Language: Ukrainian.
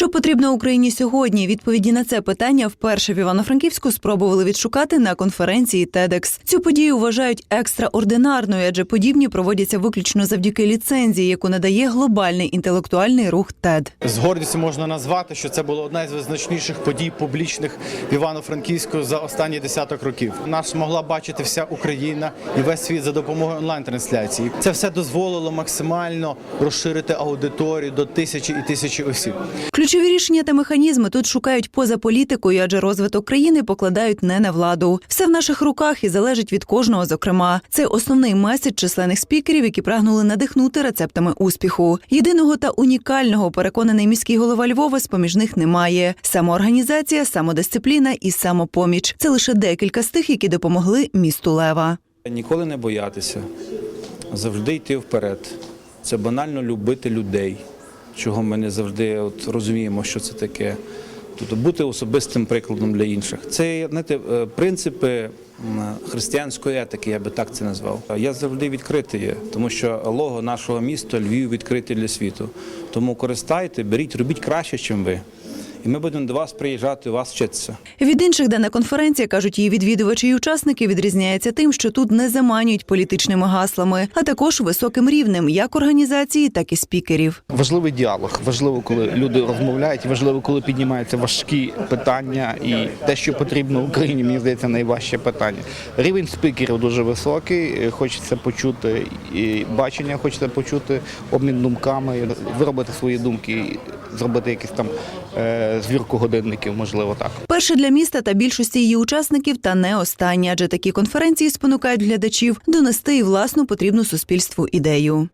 Що потрібно Україні сьогодні? Відповіді на це питання вперше в Івано-Франківську спробували відшукати на конференції TEDx. Цю подію вважають екстраординарною, адже подібні проводяться виключно завдяки ліцензії, яку надає глобальний інтелектуальний рух TED. З гордістю можна назвати, що це була одна із визначніших подій публічних в Івано-Франківську за останні десяток років. Нас могла бачити вся Україна і весь світ за допомогою онлайн-трансляції. Це все дозволило максимально розширити аудиторію до тисячі і тисячі осіб. Ключові рішення та механізми тут шукають поза політикою, адже розвиток країни покладають не на владу. Все в наших руках і залежить від кожного. Зокрема, це основний меседж численних спікерів, які прагнули надихнути рецептами успіху. Єдиного та унікального переконаний міський голова Львова з поміж них немає. Самоорганізація, самодисципліна і самопоміч це лише декілька з тих, які допомогли місту Лева. Ніколи не боятися, завжди йти вперед. Це банально любити людей, чого ми не завжди от розуміємо, що це таке. Тобто бути особистим прикладом для інших. Це знаєте, е, принципи християнської етики, я би так це назвав. Я завжди відкритий, тому що лого нашого міста Львів відкритий для світу. Тому користайте, беріть, робіть краще, ніж ви. І ми будемо до вас приїжджати, у вас вчитися. Від інших дана конференція, кажуть її відвідувачі і учасники, відрізняється тим, що тут не заманюють політичними гаслами, а також високим рівнем як організації, так і спікерів. Важливий діалог. Важливо, коли люди розмовляють. Важливо, коли піднімаються важкі питання, і те, що потрібно Україні, мені здається, найважче питання. Рівень спікерів дуже високий. Хочеться почути і бачення, хочеться почути обмін думками, виробити свої думки, зробити якісь там е, звірку годинників, можливо, так. Перше для міста та більшості її учасників, та не останнє, адже такі конференції спонукають глядачів донести і власну потрібну суспільству ідею.